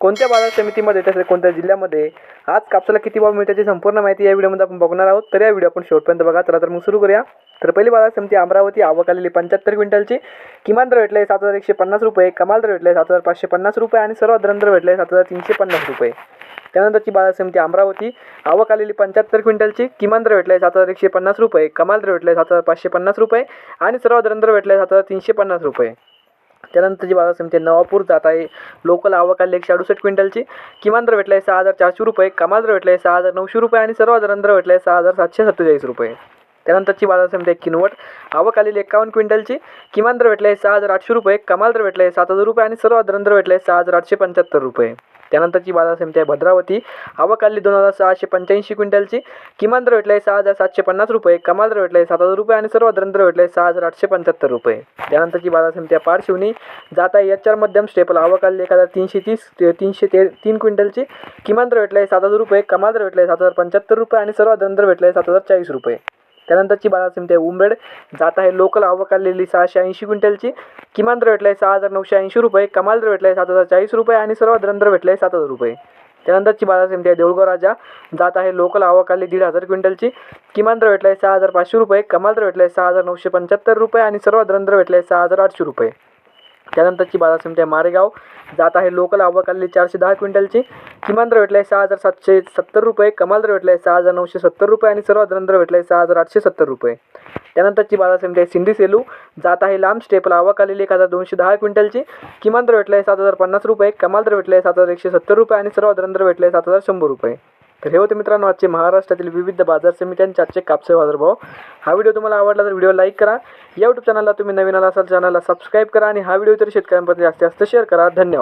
कोणत्या बाजार समितीमध्ये तसेच कोणत्या जिल्ह्यामध्ये आज कापसाला किती भाव मिळते याची संपूर्ण माहिती या व्हिडिओमध्ये आपण बघणार आहोत. तर या व्हिडिओ आपण शेवटपर्यंत बघा. चला तर मग सुरू करूया. तर पहिली बाजार समिती अमरावती आवक आलेली पंच्याहत्तर क्विंटलची. किमान दर भेटले सात हजार एकशे पन्नास रुपये कमाल दर भेटले सात हजार पाचशे पन्नास रुपये आणि सर्वात दर भेटले सात हजार तीनशे पन्नास रुपये. त्यानंतरची बाजार समिती अमरावती आवक आलेली पंच्याहत्तर क्विंटलची. किमान दर भेटले सात हजार एकशे पन्नास रुपये कमाल दर भेटले सात हजार पाचशे पन्नास रुपये आणि सर्वात दर भेटले सात हजार तीनशे पन्नास रुपये. त्यानंतरची बाजार समिती नवापूर जात आहे. लोकल आवक आली एकशे अडुसष्ट क्विंटलची. किमान दर भेटला आहे सहा हजार चारशे रुपये कमाल दर भेटला आहे सहा हजार नऊशे रुपये आणि सर्वात दर भेटला आहे सहा हजार सातशे सत्तेचाळीस रुपये. त्यानंतरची बाजार समिती आहे किनवट. आवक आलेली एकावन्न क्विंटलची. किमान दर भेटला आहे सहा हजार आठशे रुपये कमाल दर भेटला आहे सात हजार रुपये आणि सर्वात दर भेटला आहे सहा हजार आठशे पंच्याहत्तर रुपये. त्यानंतरची बाजार समिती आहे भद्रावती. आवक आली दोन हजार सहाशे पंच्याऐंशी क्विंटलची. किमान दर भेटला आहे सहा हजार सातशे पन्नास रुपये. कमाल दर भेटला आहे सात हजार रुपये आणि सर्वात दर भेटला आहे सहा हजार आठशे पंच्याहत्तर रुपये. त्यानंतरची बाजार समिती आहे पारशिवनी. जात आहे एच आर मध्यम स्टेपल. आवक आली एक हजार तीनशे तीस ते तीनशे ते तीन क्विंटलची. किमान दर भेटला आहे सात हजार रुपये. कमाल दर भेटला आहे सात हजार पंच्याहत्तर रुपये आणि सर्वात दर भेटला आहे सात हजार चाळीस रुपये. त्यानंतरची बाजार समिती आहे उंबेड. जात आहे लोकल. आवक आलेली सहाशे ऐंशी क्विंटलची. किमान दर भेटला आहे सहा हजार नऊशे ऐंशी रुपये कमाल दर भेटला आहे सात हजार चाळीस रुपये आणि सर्वात दर भेटला आहे सात हजार रुपये. त्यानंतरची बाजार समिती आहे देऊळगाव राजा. जात आहे लोकल आवक आली दीड हजार क्विंटलची. किमान दर भेटला आहे सहा हजार पाचशे रुपये कमाल दर भेटला आहे सहा हजार नऊशे पंच्याहत्तर रुपये आणि सर्वात दर भेटला आहे सहा हजार आठशे रुपये. त्यानंतरची बाजार समिती आहे मारेगाव. जात आहे लोकल आवक चारशे दहा क्विंटलची. किमान दर भेटला आहे सहा हजार सातशे सत्तर रुपये कमाल दर भेटला आहे सहा हजार नऊशे सत्तर रुपये आणि सर्वात दर भेटला आहे सहा हजार आठशे सत्तर रुपये. त्यानंतरची बाजार समिती आहे. सिंधी सेलू जात आहे लांब स्टेपला. आवक आलेली एक हजार दोनशे दहा क्विंटलची. किमान दर भेटला आहे सात हजार पन्नास रुपये. कमाल दर भेटला आहे सात हजार एकशे सत्तर रुपये आणि सर्वात दर भेटला आहे सात हजार शंभर रुपये. तर हे होते मित्रांनो आजचे महाराष्ट्रातील विविध बाजार समित्यांचे आजचे कापसे बाजारभाव. हा व्हिडिओ तुम्हाला आवडला तर व्हिडिओ लाईक करा. या यूट्यूब चॅनलला तुम्ही नवीन आला असाल चॅनलला सबस्क्राईब करा आणि हा व्हिडिओ तरी शेतकऱ्यांपर्यंत जास्तीत जास्त शेअर करा. धन्यवाद.